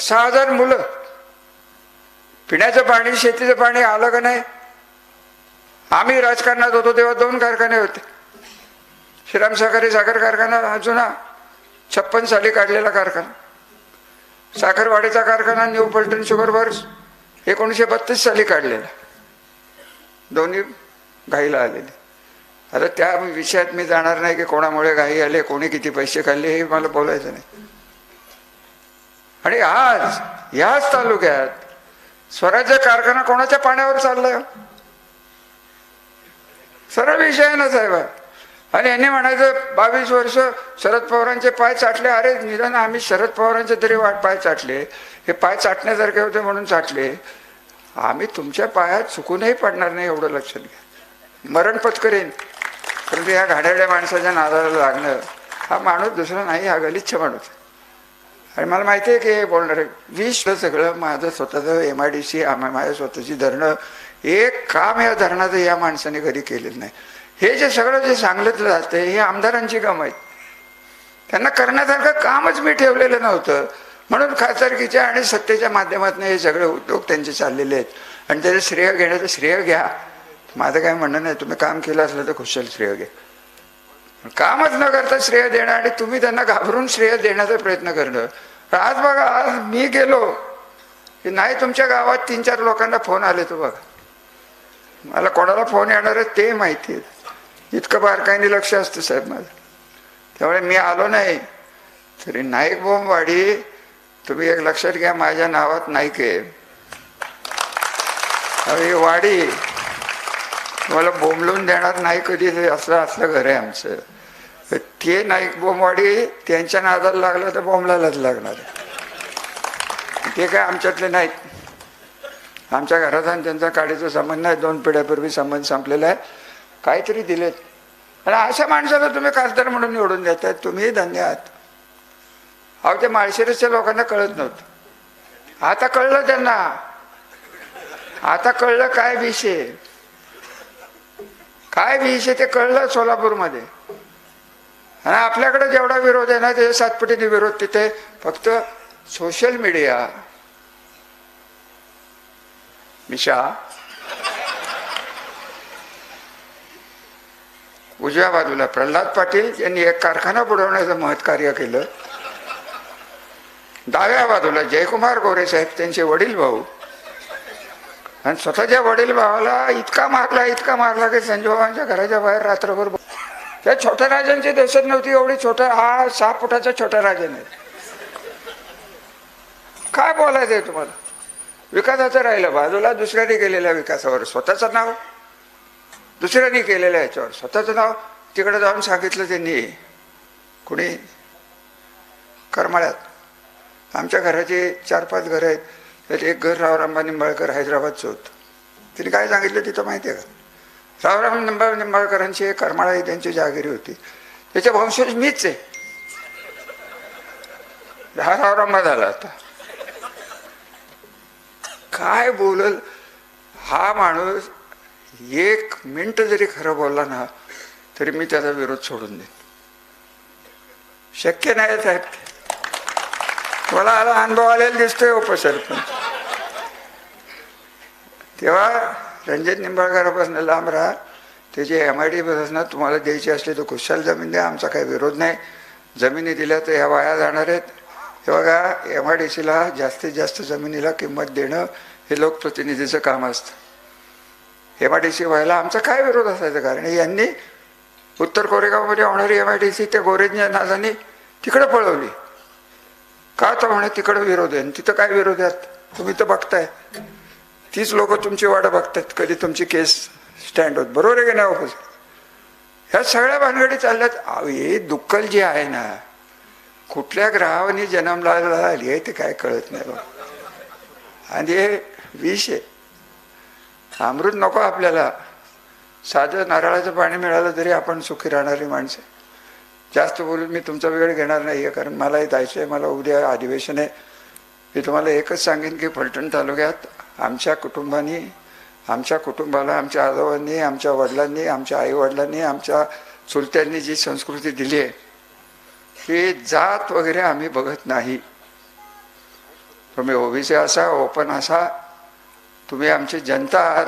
सहा हजार मुलं. पिण्याचं पाणी शेतीचं पाणी आलं का नाही? आम्ही राजकारणात होतो तेव्हा दोन कारखाने होते. श्रीराम सहकारी साखर कारखाना हा जुना छप्पन साली काढलेला कारखाना. साखरवाडीचा कारखाना न्यू पल्टन शुगर वर्क्स एकोणीसशे बत्तीस साली काढलेला. दोन्ही घाईला आलेले. आता त्या विषयात मी जाणार नाही की कोणामुळे घाई आले कोणी किती पैसे खाल्ले हे मला बोलायचं नाही. आणि आज याच तालुक्यात स्वराज्य कारखाना कोणाच्या पाण्यावर चाललाय सरळ विषय आहे ना साहेब. आणि यांनी म्हणायचं बावीस वर्ष शरद पवारांचे पाय चाटले. अरे निदान आम्ही शरद पवारांचे तरी वाट पाय चाटले. हे पाय चाटण्यासारखे होते म्हणून चाटले. आम्ही तुमच्या पायात चुकूनही पडणार नाही एवढं लक्षात घ्या मरण पत्करेन. परंतु या घाणेरड्या माणसाच्या नादाला लागणं हा माणूस दुसरा नाही हा गलिच्छ माणूस. आहे. आणि मला माहिती आहे की हे बोलणार आहे वीस सगळं माझं स्वतःचं एम आय डी सी माझ्या स्वतःची धरणं एक काम या धरणाचं या माणसाने घरी केलेलं नाही. हे जे सगळं जे सांगितलं जातं हे आमदारांची कामं आहेत. त्यांना करण्यासारखं कामच मी ठेवलेलं नव्हतं. म्हणून खासदारकीच्या आणि सत्तेच्या माध्यमातून हे सगळे उद्योग त्यांचे चाललेले आहेत. आणि त्याचं श्रेय घेण्याचं श्रेय घ्या. माझं काय म्हणणं नाही तुम्ही काम केलं असलं तर खुशाल श्रेय घ्या. कामच न करता श्रेय देणं आणि तुम्ही त्यांना घाबरून श्रेय देण्याचा प्रयत्न करणं. आज बघा आज मी गेलो की नाही तुमच्या गावात तीन चार लोकांना फोन आले तो बघा. मला कोणाला फोन येणार आहे ते माहिती आहे. इतकं बारकाईने लक्ष असतं साहेब माझं. त्यामुळे मी आलो नाही. तरी नाईक बोंबवाडी तुम्ही एक लक्षात घ्या माझ्या नावात नाईक आहे. ही वाडी. तुम्हाला बोंबलून देणार नाही कधी असं असलं घर आहे आमचं. ते नाईक बोंबवाडी त्यांच्या नादाला लागला तर बोंबलालाच लागणार. ते काय आमच्यातले नाहीत. आमच्या घरात आणि त्यांचा काडीचा संबंध नाही दोन पिढ्यापूर्वी संबंध संपलेला आहे. काहीतरी दिलेत. आणि अशा माणसाला तुम्ही खासदार म्हणून निवडून देताय. तुम्ही धन्य आहात. अहो ते माळशिरसच्या लोकांना कळत नव्हतं. आता कळलं त्यांना. आता कळलं काय विषय काय विषय ते कळलं सोलापूरमध्ये. आणि आपल्याकडे जेवढा विरोध आहे ना त्याच्या सातपटीने विरोध तिथे फक्त सोशल मीडिया मिशा. उजव्या बाजूला प्रल्हाद पाटील यांनी एक कारखाना बुडवण्याचं महत् कार्य केलं. डाव्या बाजूला जयकुमार गोरे साहेब त्यांचे वडील भाऊ. आणि स्वतःच्या वडील भावाला इतका मारला इतका मारला की संजोबांच्या घराच्या बाहेर रात्रभर त्या छोट्या राजांची दहशत नव्हती एवढी छोटा हा सहा फुटाचा छोटा राजन आहे काय बोलायचं आहे तुम्हाला? विकासाचं राहिलं बाजूला दुसऱ्याने केलेल्या विकासावर स्वतःचं नाव. दुसऱ्याने केलेल्या याच्यावर स्वतःचं नाव. तिकडे जाऊन सांगितलं त्यांनी. कुणी? करमाळ्यात. आमच्या घराचे चार पाच घरं आहेत. त्यात एक घर राव रामबानी मळकर हैदराबादचं होतं. तिने काय सांगितलं तिथं माहिती आहे का? सावराम निंबा निंबाळकरांची एक करमाळा ही त्यांची जहागिरी होती. त्याच्या वंशज मीच आहे. दहा रावरामा झाला आता. काय बोलल? हा माणूस एक मिनिट जरी खरं बोलला ना तरी मी त्याचा विरोध सोडून देईन. शक्य नाही साहेब. मला आला अनुभव आलेला दिसतोय हो, उपसरपंच तेव्हा रणजित निंबाळकरापासून लांब राहा. त्याची एम आय डी ना तुम्हाला द्यायची असली तर खुशाल जमीन द्या. आमचा काही विरोध नाही. जमिनी दिल्या तर ह्या वाया जाणार आहेत. हे बघा एम आय डी सीला जास्तीत जास्त जमिनीला किंमत देणं हे लोकप्रतिनिधीचं काम असतं. एम आय डी सी व्हायला आमचा काय विरोध असायचा? कारण यांनी उत्तर कोरेगावमध्ये होणारी एम आय डी सी त्या गोरेंच्या नादाने तिकडे पळवली. का तर म्हणे तिकडं विरोध आहे? आणि तिथं काय विरोध आहेत तुम्ही तर बघताय. तीच लोक तुमची वाट बघतात कधी तुमची केस स्टँड होत. बरोबर आहे की नाही हो ह्या सगळ्या भानगडी चालल्यात. हे दुक्कल जे आहे ना कुठल्या ग्रहावानी जन्मला आली आहे ते काय कळत नाही बघ. आणि हे विष आहे. अमृत नको आपल्याला. साधं नारळाचं पाणी मिळालं तरी आपण सुखी राहणारी माणसं. जास्त बोलून मी तुमचा वेळ घेणार नाही आहे कारण मलाही जायचं आहे मला उद्या अधिवेशन आहे. मी तुम्हाला एकच सांगेन की फलटण तालुक्यात आमच्या कुटुंबानी आमच्या कुटुंबाला आमच्या आजोबांनी आमच्या वडिलांनी आमच्या आईवडिलांनी आमच्या चुलत्यांनी जी संस्कृती दिली आहे ती जात वगैरे आम्ही बघत नाही. तुम्ही ओबीसी असा ओपन असा तुम्ही आमची जनता आहात.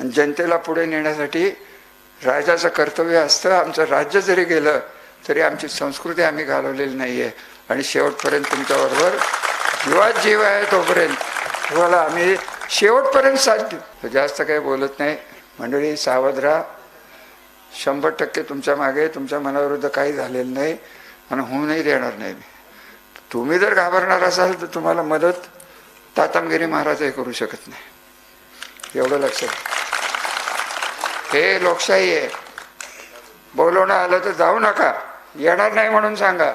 आणि जनतेला पुढे नेण्यासाठी राजाचं कर्तव्य असतं. आमचं राज्य जरी गेलं तरी आमची संस्कृती आम्ही घालवलेली नाही आहे आणि शेवटपर्यंत तुमच्याबरोबर जीवात जीव आहे तोपर्यंत. तुम्हाला आम्ही शेवटपर्यंत साथ देऊ जास्त काही बोलत नाही. मंडळी सावध राहा शंभर टक्के तुमच्या मागे तुमच्या मनाविरुद्ध काही झालेलं नाही आणि होऊनही देणार नाही. मी तुम्ही जर घाबरणार असाल तर तुम्हाला मदत तातमगिरी महाराजही करू शकत नाही. एवढं लक्षात हे लोकशाही आहे. बोलवणं आलं तर जाऊ नका. येणार नाही म्हणून सांगा.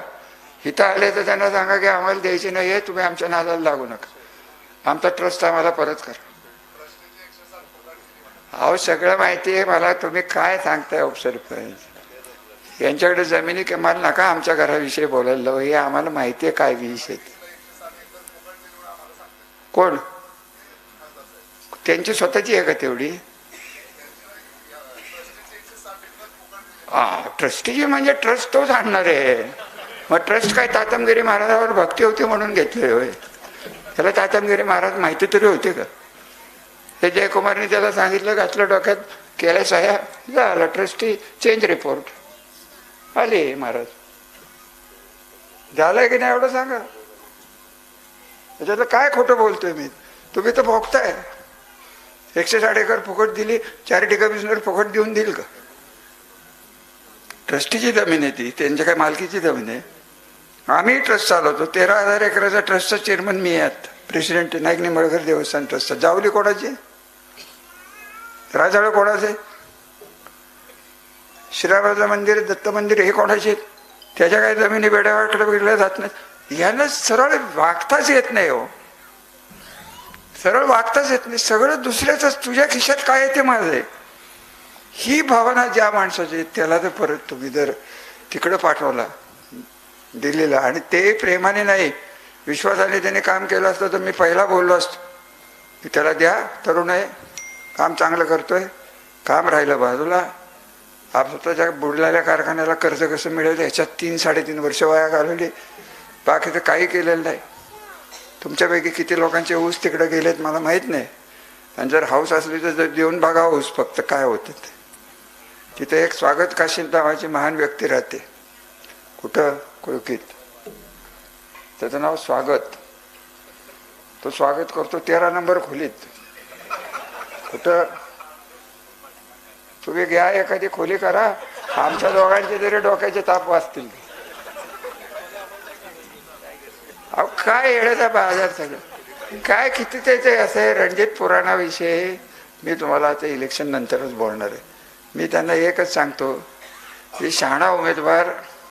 इथं आले तर त्यांना सांगा की आम्हाला द्यायची नाही आहे तुम्ही आमच्या नादाला लागू नका. आमचा ट्रस्ट आम्हाला परत करा. अहो सगळं माहिती आहे मला. तुम्ही काय सांगताय उपसरपंच यांच्याकडे जमिनी किमान नका आमच्या घराविषयी बोलायला हे आम्हाला माहिती आहे काय विषय. कोण? त्यांची स्वतःची आहे का तेवढी? हा ट्रस्टीची म्हणजे ट्रस्ट तोच आणणार. आहे मग ट्रस्ट काय तातमगिरी महाराजावर भक्ती होती म्हणून घेतले होय. त्याला तातमगिरी महाराज माहिती तरी होते का? हे जयकुमारने त्याला सांगितलं घातलं डोक्यात केलं सह्या झालं ट्रस्टी चेंज रिपोर्ट आले महाराज. झालंय की नाही एवढं सांगा? त्याच्यातलं काय खोटं बोलतोय मी? तुम्ही तर भोगताय. एकशे साठ एकर फुकट दिली चॅरिटी कमिशनर फुकट देऊन देईल का? ट्रस्टीची जमीन आहे ती त्यांच्या काय मालकीची जमीन आहे. आम्ही ट्रस्ट चालवतो. तेरा हजार एकराचा ट्रस्टचा चेअरमन मी आहेत प्रेसिडेंट नाईक निंबाळकर देवस्थान ट्रस्टचा जावली कोणाची? राजाळ कोणाचे श्रीरामाचं मंदिर दत्त मंदिर हे कोणाचे त्याच्या काही जमिनी बेड्यावाकडे बघितल्या जात नाही यांना सरळ वागताच येत नाही हो. सरळ वागताच येत नाही. सगळं दुसऱ्याच तुझ्या खिशात काय आहे ते माझं आहे. ही भावना ज्या माणसाची त्याला तर परत तुम्ही जर तिकडं पाठवला. दिलेलं. आणि ते प्रेमाने नाही विश्वासाने त्याने काम केलं असतं तर मी पहिला बोललो असतो. की त्याला द्या तरुण आहे काम चांगलं करतोय काम राहिलं बाजूला. आप स्वतःच्या बुडलेल्या कारखान्याला कर्ज कसं मिळेल ह्याच्यात तीन साडेतीन वर्ष वाया घालवली. तर काही केलेलं नाही. तुमच्यापैकी किती लोकांचे ऊस तिकडे गेलेत मला माहीत नाही. आणि जर हाऊस असली तर जर देऊन बघा ऊस फक्त काय होतं ते. तिथे एक स्वागत काशीद नावाची महान व्यक्ती राहते. कुठं? कुळकीत त्याचं नाव स्वागत. तो स्वागत करतो तेरा नंबर खोलीत. कुठं? तुम्ही घ्या एखादी खोली करा. आमच्या दोघांचे जरी डोक्याचे ताप वाचतील. अहो काय येण्याचा बाजार सगळं? काय किती त्याचे असं आहे रणजित पुराणाविषयी मी तुम्हाला आता इलेक्शन नंतरच बोलणार आहे. मी त्यांना एकच सांगतो की शहाणा उमेदवार